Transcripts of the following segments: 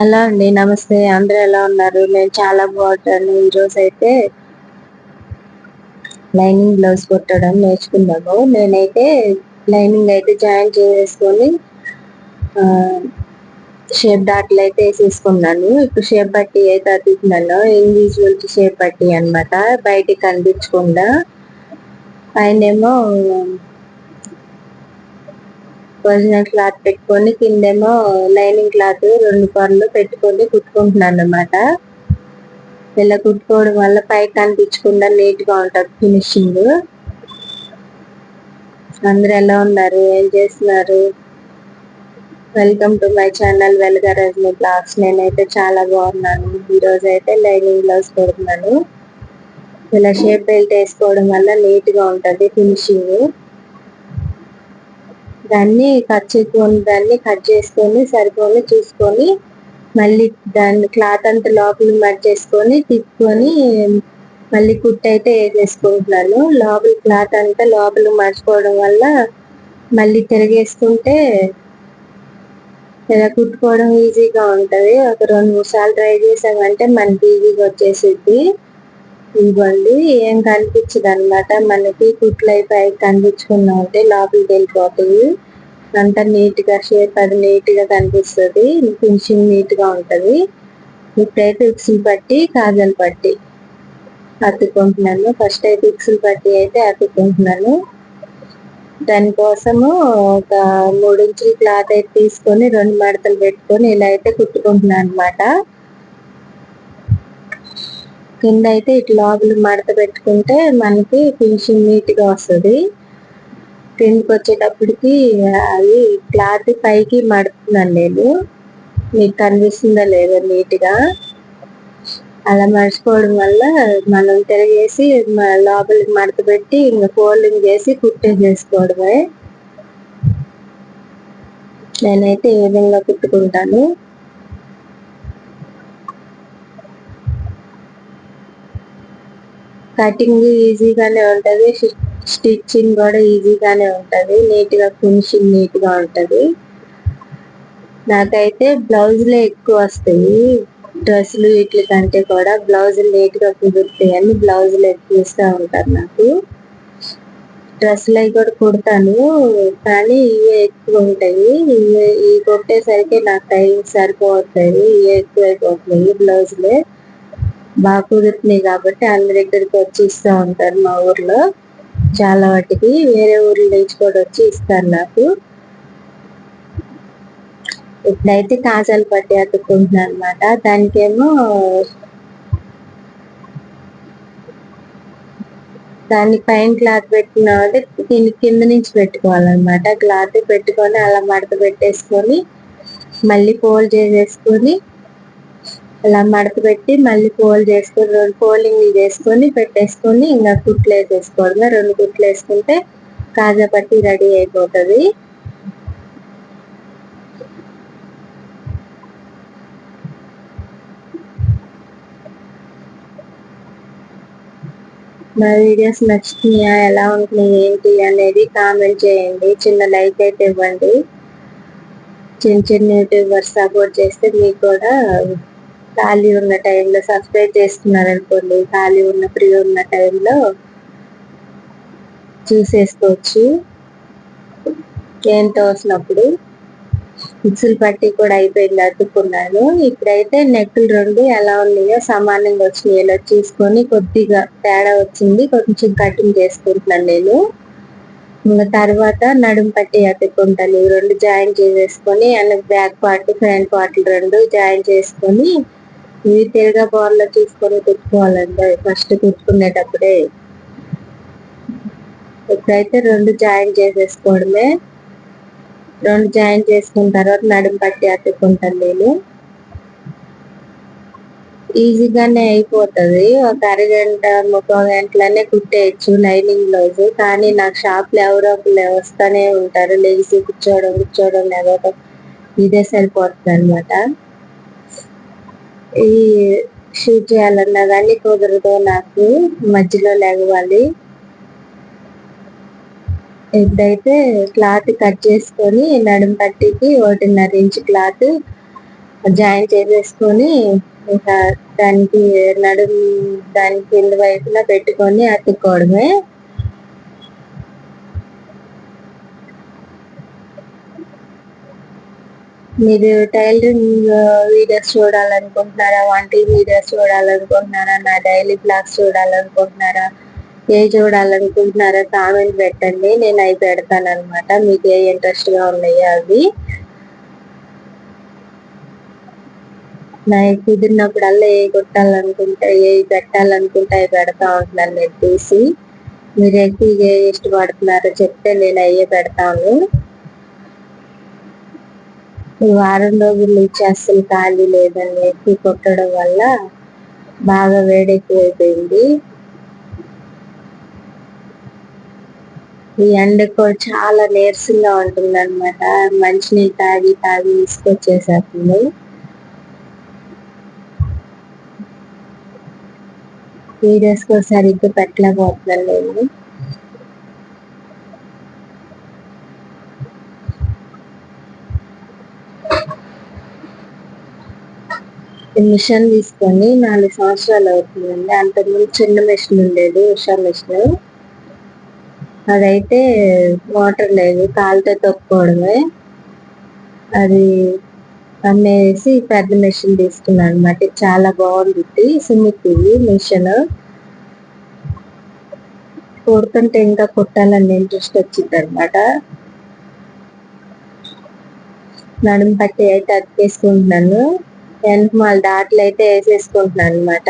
Hello అండి నమస్తే. అందరూ ఎలా ఉన్నారు? నేను చాలా బాగుంటాను ఈరోజు అయితే లైనింగ్ బ్లౌజ్ కుట్టడం నేర్చుకుందాము నేనైతే లైనింగ్ అయితే జాయిన్ చేసుకొని షేప్ డాట్లు అయితే వేసేసుకున్నాను. ఇప్పుడు షేప్ బట్టి అయితే అతుకుతున్నాను ఇండివిజువల్ షేప్ బట్టి అనమాట బయటికి కనిపించకుండా. పైనేమో ఒరిజినల్ క్లాత్ పెట్టుకొని కిందేమో లైనింగ్ క్లాత్ రెండు పనులు పెట్టుకొని కుట్టుకుంటున్నాను అనమాట ఇలా కుట్టుకోవడం వల్ల పైకి కనిపించకుండా నీట్గా ఫినిషింగ్. అందరు ఎలా ఉన్నారు? ఏం చేస్తున్నారు? Welcome to my channel Veluga blogs నేనైతే చాలా బాగున్నాను. ఈరోజు అయితే లైనింగ్ బ్లౌజ్ కొడుతున్నాను ఇలా షేప్ బెల్ట్ వేసుకోవడం వల్ల నీట్గా ఫినిషింగ్. దాన్ని కట్ చేసుకొని దాన్ని కట్ చేసుకొని సరిపోని చూసుకొని మళ్ళీ దాన్ని క్లాత్ అంతా లోపల మట్ చేసుకొని తిప్పుకొని మళ్ళీ కుట్టు అయితే వేసేసుకుంటున్నాను లోపల క్లాత్ అంతా లోపల మర్చిపోవడం వల్ల మళ్ళీ తిరగేసుకుంటే ఇలా కుట్టుకోవడం ఈజీగా ఉంటుంది. ఒక రెండు మూడు సార్లు ట్రై చేసామంటే మనకి ఈజీగా వచ్చేసిద్ది. ఇవ్వండి. ఏం కనిపించదు అనమాట మనకి కుట్లు అయిపోయి కనిపించుకున్నా ఉంటే లోపలికి వెళ్ళిపోతాయి. అంతా నీట్గా షేప్ అది నీట్గా కనిపిస్తుంది. ఫినిషింగ్ నీట్గా ఉంటది. ఇప్పుడైతే ఉక్సులు పట్టి కాజల్ పట్టి అతుక్కుంటున్నాను. ఫస్ట్ అయితే ఉక్సులు పట్టి అయితే అతుక్కుంటున్నాను. దానికోసము ఒక మూడు ఇంచుల క్లాత్ అయితే తీసుకొని రెండు మడతలు పెట్టుకొని ఇలా అయితే కుట్టుకుంటున్నాను అనమాట కింద అయితే ఇట్లా లోపల మడత పెట్టుకుంటే మనకి ఫినిషింగ్ నీట్గా వస్తుంది. కిందకి వచ్చేటప్పటికి అది క్లాత్ పైకి మడుతున్నాను నేను మీకు కనిపిస్తుందా లేదా నీట్గా అలా మర్చిపోవడం వల్ల మనం తిరగేసి లోపలికి మడత పెట్టి ఇంకా ఫోల్డింగ్ చేసి కుట్టేసేసుకోవడమే నేనైతే ఏ విధంగా కుట్టుకుంటాను? కటింగ్ ఈజీగానే ఉంటది స్టిచ్చింగ్ కూడా ఈజీగానే ఉంటది నీట్గా ఫినిషింగ్ నీట్గా ఉంటది. నాకైతే బ్లౌజులే ఎక్కువ వస్తాయి డ్రెస్సులు వీటి కంటే కూడా బ్లౌజులు నీట్గా కుదురుతాయి అని బ్లౌజులు ఎక్కువ ఇస్తూ ఉంటారు నాకు. డ్రెస్సులు అవి కూడా కుడతాను కానీ ఇవే ఎక్కువ ఉంటాయి. ఇవే ఇవి కొట్టేసరికి నాకు టైం సరిపోతుంది ఇవే ఎక్కువ అయిపోతున్నాయి బ్లౌజులే. బాగా కుదురుతున్నాయి కాబట్టి అందరి దగ్గరికి వచ్చి ఇస్తూ ఉంటారు మా ఊర్లో. చాలా వాటికి వేరే ఊర్ల నుంచి కూడా వచ్చి ఇస్తారు నాకు. ఇప్పుడైతే కాజాలు పట్టి అతుక్కుంటున్నాను అనమాట దానికేమో దాన్ని పైన క్లాత్ పెట్టిన దీన్ని కింద నుంచి పెట్టుకోవాలన్నమాట. క్లాత్ పెట్టుకొని అలా మడత పెట్టేసుకొని మళ్ళీ ఫోల్డ్ చేసేసుకొని అలా మడత పెట్టి మళ్ళీ ఫోల్డ్ చేసుకొని రెండు ఫోల్డింగ్ చేసుకొని పెట్టేసుకొని ఇంకా కుట్లు వేసేసుకోవడమే. రెండు కుట్లు వేసుకుంటే కాజా పట్టి రెడీ అయిపోతుంది. నా వీడియోస్ నచ్చుతున్నాయా ఎలా ఉంటున్నాయి? ఏంటి? అనేది కామెంట్ చేయండి. చిన్న లైక్ అయితే ఇవ్వండి. చిన్న చిన్న యూట్యూబర్స్ సపోర్ట్ చేస్తే మీకు కూడా ఖాళీ ఉన్న టైంలో సబ్స్క్రైబ్ చేస్తున్నారనుకోండి ఖాళీ ఉన్న ఫ్రీ ఉన్న టైంలో చూసేసుకోవచ్చు. ఏం తోసినప్పుడు మిక్సులు పట్టి కూడా అయిపోయింది అతుక్కున్నాను. ఇప్పుడైతే నెక్కులు రెండు ఎలా ఉన్నాయో సమానంగా వచ్చినాయి. ఇలా చూసుకొని కొద్దిగా తేడా వచ్చింది. కొంచెం కటింగ్ చేసుకుంటున్నాను నేను. ఇంకా తర్వాత నడుము పట్టి అతుక్కుంటాను. ఈ రెండు జాయిన్ చేసేసుకొని వెనక బ్యాక్ పార్ట్ ఫ్రంట్ పార్ట్ రెండు జాయిన్ చేసుకొని ఇవి తిరగా బోర్లో చూసుకొని కుట్టుకోవాలండి ఫస్ట్ కుట్టుకునేటప్పుడే ఇప్పుడైతే రెండు జాయిన్ చేసేసుకోవడమే రెండు జాయిన్ చేసుకున్న తర్వాత నడుము పట్టి అతుక్కుంటాను నేను. ఈజీగానే అయిపోతుంది. ఒక అరగంట ముప్పై గంటలనే కుట్టేయచ్చు లైనింగ్ బ్లౌజ్ కానీ నాకు షాప్లో ఎవరో ఒకరు వస్తూనే ఉంటారు. లేచి కూర్చోవడం కూర్చోవడం లేకపోతే ఇదే సరిపోతుంది అనమాట ఈ షూట్ చేయాలన్నా కానీ కుదరదు నాకు. మధ్యలో లేవాలి. ఇప్పుడైతే క్లాత్ కట్ చేసుకొని నడుం పట్టికి ఒకటిన్నర ఇంచు క్లాత్ జాయిన్ చేసేసుకొని ఇంకా దానికి నడుం దాని కింద వైపున పెట్టుకొని అతుక్కోవడమే. మీరు టైలరింగ్ వీడియోస్ చూడాలనుకుంటున్నారా? వంటల వీడియోస్ చూడాలనుకుంటున్నారా? నా డైలీ బ్లాగ్స్ చూడాలనుకుంటున్నారా? ఏ చూడాలనుకుంటున్నారా? కామెంట్ పెట్టండి. నేను అవి పెడతాను అనమాట మీకు ఏ ఇంట్రెస్ట్గా ఉన్నాయో అవి. నాకు కుదిరినప్పుడల్లా ఏ కొట్టాలనుకుంటే ఏ పెట్టాలనుకుంటే అవి పెడతా ఉంటున్నాను నేను తీసి మీరు ఎక్కువ ఏ ఇష్టపడుతున్నారో చెప్తే నేను అయ్యే పెడతాను. ఈ వారం రోజులు ఇచ్చి అస్సలు ఖాళీ లేదని ఎక్కువ కొట్టడం వల్ల బాగా వేడెక్కువైపోయింది. ఈ ఎండకు చాలా నీరసంగా ఉంటుంది అనమాట మంచినీళ్ళు తాగి తాగి తీసుకొచ్చేసేస్తుంది. వీడియోస్ కూడా సరిగ్గా పెట్టలేకపోతున్నాను నేను. మిషన్ తీసుకొని నాలుగు సంవత్సరాలు అవుతుందండి. అంతకుముందు చిన్న మిషన్ ఉండేది ఉషా మిషన్. అదైతే మోటార్ లేదు కాలుతో తొక్కుకోవడమే. అది అమ్మేసి పెద్ద మిషన్ తీసుకున్నాను అనమాట చాలా బాగుంది. సుమిత్ మిషన్. కుడుతుంటే ఇంకా కుట్టాలని ఇంట్రెస్ట్ వచ్చింది అనమాట నడుము పట్టి అయితే అతికేసుకుంటున్నాను. వెనకమాల డాట్లు అయితే వేసేసుకుంటున్నాను అనమాట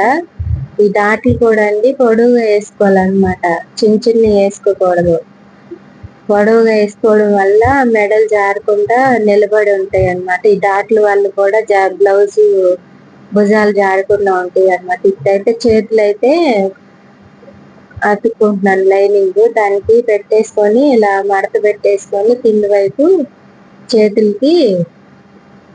ఈ డాట్లు కూడా అండి పొడవుగా వేసుకోవాలన్నమాట. చిన్న చిన్న వేసుకోకూడదు. పొడవుగా వేసుకోవడం వల్ల మెడలు జారకుండా నిలబడి ఉంటాయి అన్నమాట. ఈ డాట్ల వల్ల కూడా జా బ్లౌజ్ భుజాలు జారకుండా ఉంటాయి అనమాట ఇప్పుడైతే చేతులు అయితే అతుక్కుంటున్నాను లైనింగ్. దానికి పెట్టేసుకొని ఇలా మడత పెట్టేసుకొని కింద వైపు చేతులకి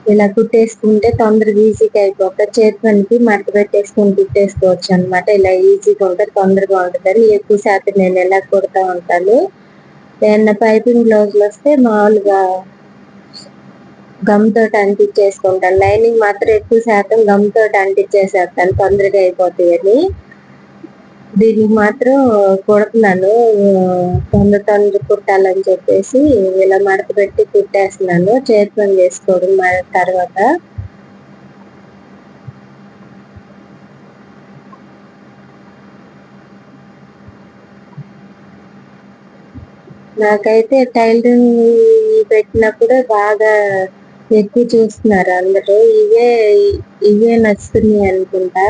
ఇలా కుట్టేసుకుంటే తొందరగా ఈజీగా అయిపోతుంది చేతి పనికి మడత పెట్టేసుకొని కుట్టేసుకోవచ్చు అనమాట ఇలా ఈజీగా ఉంటుంది తొందరగా ఉంటుంది. ఎక్కువ శాతం నేను ఎలా కుడతా ఉంటాను ఏమన్నా పైపింగ్ బ్లౌజులు వస్తే మామూలుగా గమ్ తోటి అంటించేసుకుంటాను. లైనింగ్ మాత్రం ఎక్కువ శాతం గమ్ తోటి అంటించేసేస్తాను తొందరగా అయిపోతాయి అని. దీనికి మాత్రం కుడుతున్నాను. తొందర తొందర కుట్టాలని చెప్పేసి ఇలా మడత పెట్టి కుట్టేస్తున్నాను. చేతి చేసుకోవడం తర్వాత. నాకైతే టైలరింగ్ పెట్టినప్పుడు బాగా ఎక్కువ చూస్తున్నారు అందరూ. ఇవే ఇవే నచ్చుతున్నాయి అనుకుంటా.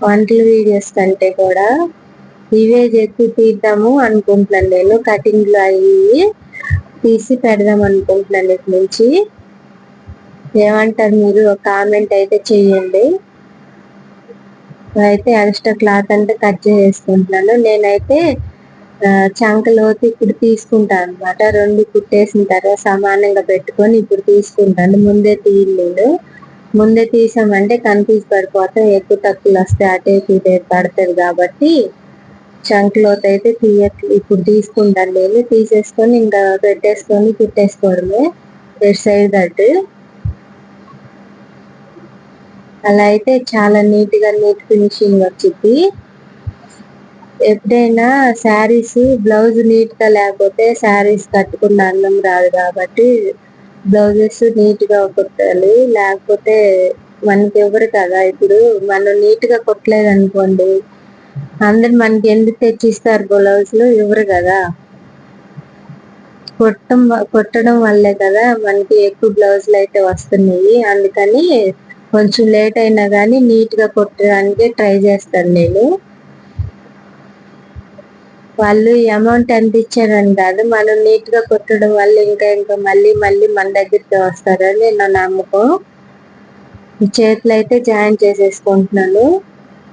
వంటల వీడియోస్ కంటే కూడా ఇవే ఎక్కువ తీద్దాము అనుకుంటున్నాను నేను. కటింగ్లు అవి తీసి పెడదాం అనుకుంటున్నాను ఇక్కడి నుంచి. ఏమంటారు మీరు? కామెంట్ అయితే చేయండి. అయితే ఎక్స్ట్రా క్లాత్ అంటే కట్ చేసుకుంటున్నాను నేనైతే చంకలోతి ఇప్పుడు తీసుకుంటాను అనమాట రెండు కుట్టేసిన తర్వాత సమానంగా పెట్టుకొని ఇప్పుడు తీసుకుంటాను. ముందే తీయలేదు. ముందే తీసామంటే కన్ఫ్యూజ్ పడిపోతాం ఎక్కువ తక్కువలు వస్తే అటే ఇటే పడుతుంది కాబట్టి చంక్ చంకలోత్ అయితే తీయ ఇప్పుడు తీసుకుంటాను నేను తీసేసుకొని ఇంకా పెట్టేసుకొని కుట్టేసుకోవడమే. రెడ్ సైడ్ అటు. అలా అయితే చాలా నీట్గా నీట్ ఫినిషింగ్ వచ్చింది ఎప్పుడైనా శారీస్ బ్లౌజ్ నీట్గా లేకపోతే శారీస్ కట్టుకున్న అన్నం రాదు కాబట్టి బ్లౌజెస్ నీట్గా కుట్టాలి. లేకపోతే మనకి ఎవరు కదా ఇప్పుడు మనం నీట్గా కుట్టలేదు అనుకోండి అందరు మనకి ఎందుకు తెచ్చిస్తారు బ్లౌజులు? ఎవరు కదా. కుట్టడం కుట్టడం వల్లే కదా మనకి ఎక్కువ బ్లౌజులు అయితే వస్తున్నాయి. అందుకని కొంచెం లేట్ అయినా కానీ నీట్గా కుట్టడానికి ట్రై చేస్తాను నేను. వాళ్ళు అమౌంట్ ఎంత ఇచ్చారని కాదు మనం నీట్గా కుట్టడం వల్ల ఇంకా ఇంకా మళ్ళీ మళ్ళీ మన దగ్గరికి వస్తారని నా నమ్మకం. చేతులు అయితే జాయిన్ చేసేసుకుంటున్నాను.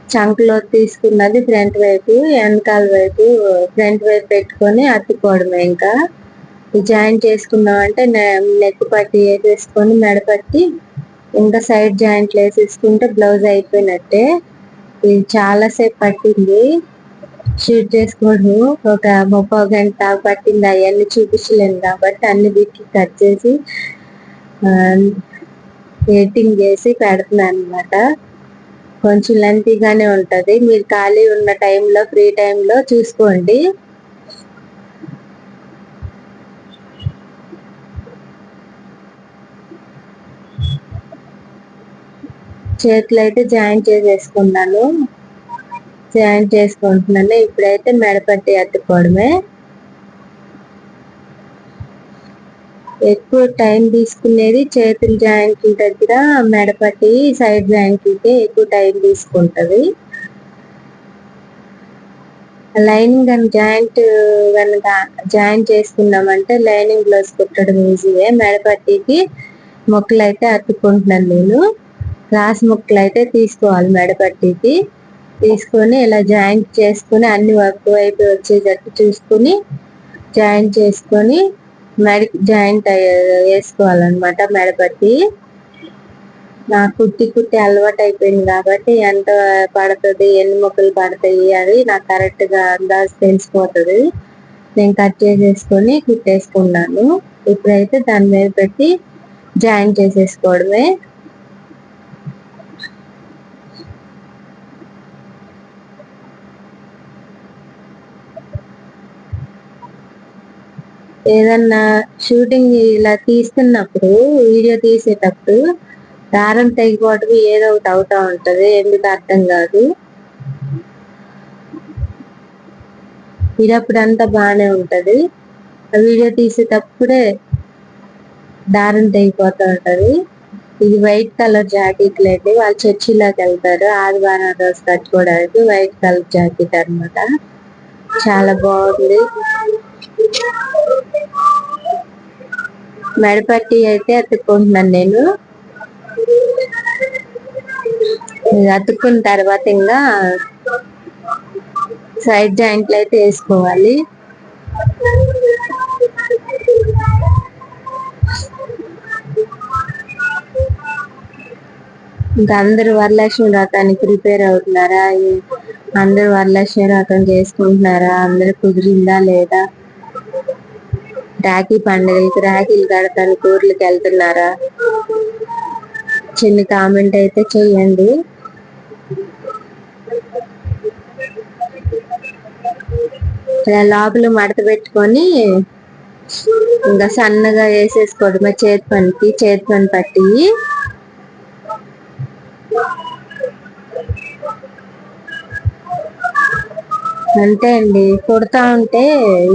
చంకలో తీసుకున్నది ఫ్రంట్ వైపు వెనకాల వైపు ఫ్రంట్ వైపు పెట్టుకొని అత్తుకోవడమే ఇంకా. జాయిన్ చేసుకున్నాం అంటే నెక్ పట్టి వేసేసుకొని మెడపట్టి ఇంకా సైడ్ జాయింట్లు వేసేసుకుంటే బ్లౌజ్ అయిపోయినట్టే. ఇది చాలాసేపు పట్టింది. షూట్ చేసుకోడు. ఒక ముప్పై గంట పట్టింది. అవన్నీ చూపించలేను కాబట్టి అన్ని వీటికి కట్ చేసి ఎడిటింగ్ చేసి పెడుతున్నాను అనమాట కొంచెం లెంతీగానే ఉంటుంది. మీరు ఖాళీ ఉన్న టైంలో ఫ్రీ టైంలో చూసుకోండి. చేతులు అయితే జాయిన్ చేసేసుకున్నాను. జాయిన్ చేసుకుంటున్నాను. ఇప్పుడైతే మెడపట్టి ఎత్తుకోవడమే. ఎక్కువ టైం తీసుకునేది చేతుల జాయింట్ల దగ్గర మెడపట్టి సైడ్ జాయింట్లకి ఎక్కువ టైం తీసుకుంటుంది. లైనింగ్ అని జాయింట్ కనుక జాయిన్ చేసుకున్నామంటే లైనింగ్ బ్లౌజ్ కుట్టడం ఈజీయే. మెడపట్టికి మొక్కలు అయితే అత్తుకుంటున్నాను నేను. క్రాస్ ముక్కలు అయితే తీసుకోవాలి మెడపట్టికి. తీసుకొని ఇలా జాయింట్ చేసుకొని అన్ని వర్క్ వైపు వచ్చేటట్టు చూసుకొని జాయింట్ చేసుకొని మెడ జాయింట్ వేసుకోవాలన్నమాట మెడపట్టి. నాకు కుట్టి కుట్టి అలవాటు అయిపోయింది కాబట్టి ఎంత పడుతుంది ఎన్ని మొక్కలు పడతాయి అది నాకు కరెక్ట్గా అందాజు తెలిసిపోతుంది. నేను కట్ చేసేసుకొని కుట్టేసుకున్నాను. ఇప్పుడైతే దాని మీద పెట్టి జాయిన్ చేసేసుకోవడమే. ఏదన్నా షూటింగ్ ఇలా తీస్తున్నప్పుడు వీడియో తీసేటప్పుడు దారం తెగిపోవటం ఏదో ఒకటి అవుతా ఉంటది. ఎందుకు అర్థం కాదు. ఇదప్పుడు అంతా బాగానే ఉంటది. వీడియో తీసేటప్పుడే దారం తెగిపోతూ ఉంటది. ఇది వైట్ కలర్ జాకెట్ లేండి వాళ్ళు చర్చిలోకి వెళ్తారు. ఆదివారం రోజు కట్టుకోవడానికి వైట్ కలర్ జాకెట్ అనమాట చాలా బాగుంది. మెడపట్టి అయితే అతుక్కుంటున్నాను నేను. అతుక్కున్న తర్వాత ఇంకా సైడ్ జాయింట్లు అయితే వేసుకోవాలి. ఇంకా అందరు వరలక్ష్మి వ్రతానికి ప్రిపేర్ అవుతున్నారా? అందరు వరలక్ష్మి వ్రతం చేసుకుంటున్నారా? అందరు కుదిరిందా లేదా? రాఖీ పండుగలకి రాఖీలు కడతాను కూర్లకి వెళ్తున్నారా? చిన్న కామెంట్ అయితే చెయ్యండి. ఇలా లోపల మడత పెట్టుకొని ఇంకా సన్నగా వేసేసుకోవడమే చేతి పనికి చేతి పని పట్టి అంతే అండి. కుడతా ఉంటే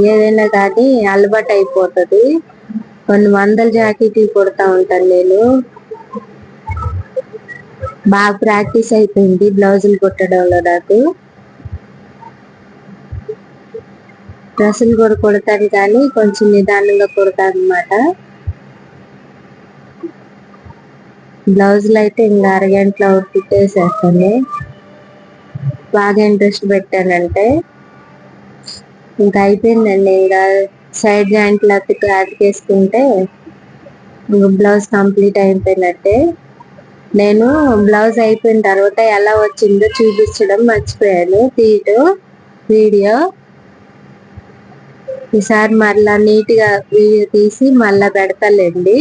ఏదైనా కానీ అలవాటు అయిపోతుంది. కొన్ని వందల జాకెట్లు కుడతా ఉంటాను నేను. బాగా ప్రాక్టీస్ అయిపోయింది బ్లౌజులు కుట్టడంలో నాకు. డ్రెస్సులు కూడా కుడతాను కానీ కొంచెం నిదానంగా కుడతాను అనమాట బ్లౌజులు అయితే ఇంకా అరగంటలో కుట్టేసేస్తాను బాగా ఇంట్రెస్ట్ పెట్టానంటే. ఇంకా అయిపోయిందండి ఇంకా సైడ్ జాయింట్లు క్లాత్ వేసుకుంటే బ్లౌజ్ కంప్లీట్ అయిపోయినట్టే. నేను బ్లౌజ్ అయిపోయిన తర్వాత ఎలా వచ్చిందో చూపించడం మర్చిపోయాను. తీటు వీడియో. ఈసారి మళ్ళా నీట్గా వీడియో తీసి మళ్ళా పెడతాలేండి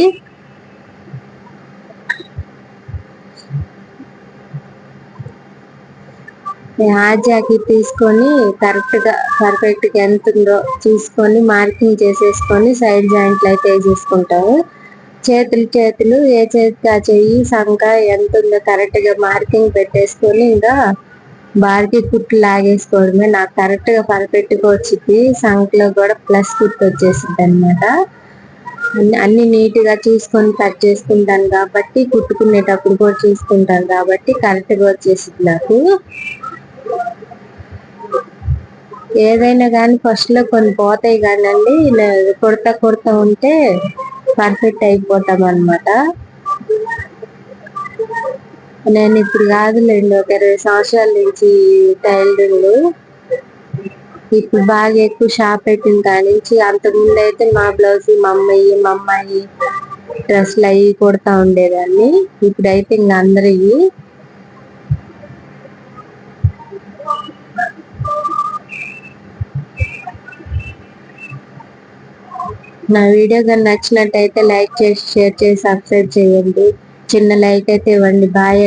ఆ జాకెట్ తీసుకొని కరెక్ట్గా పర్ఫెక్ట్గా ఎంత ఉందో చూసుకొని మార్కింగ్ చేసేసుకొని సైడ్ జాయింట్లు అయితే వేసేసుకుంటాము చేతులు చేతులు ఏ చేతికి ఆ చెయ్యి సంక ఎంత ఉందో కరెక్ట్గా మార్కింగ్ పెట్టేసుకొని ఇంకా బార్కి కుట్లు లాగేసుకోవడమే. నాకు కరెక్ట్గా పర్ఫెక్ట్గా వచ్చింది సంకలో కూడా ప్లస్ కుట్టు వచ్చేసింది అనమాట అన్ని నీట్గా చూసుకొని కట్ చేసుకుంటాను కాబట్టి కుట్టుకునేటప్పుడు కూడా చూసుకుంటాను కాబట్టి కరెక్ట్గా వచ్చేసింది నాకు. ఏదైనా కానీ ఫస్ట్లో కొన్ని పోతాయి కానండి కుడతా కుడతా ఉంటే పర్ఫెక్ట్ అయిపోతాం అనమాట నేను ఇప్పుడు కాదులేండి ఒక ఇరవై సంవత్సరాల నుంచి టైలరింగ్ ఇప్పుడు బాగా ఎక్కువ షాప్ పెట్టిన కానించి అంత ముందు అయితే మా బ్లౌజ్ మా అమ్మాయి మా అమ్మాయి డ్రెస్లు అవి కుడతా ఉండేదాన్ని. ఇప్పుడైతే ఇంకా అందరివి నా వీడియో కానీ నచ్చినట్టయితే లైక్ చేసి షేర్ చేసి సబ్స్క్రైబ్ చేయండి. చిన్న లైక్ అయితే ఇవ్వండి. బాయ్.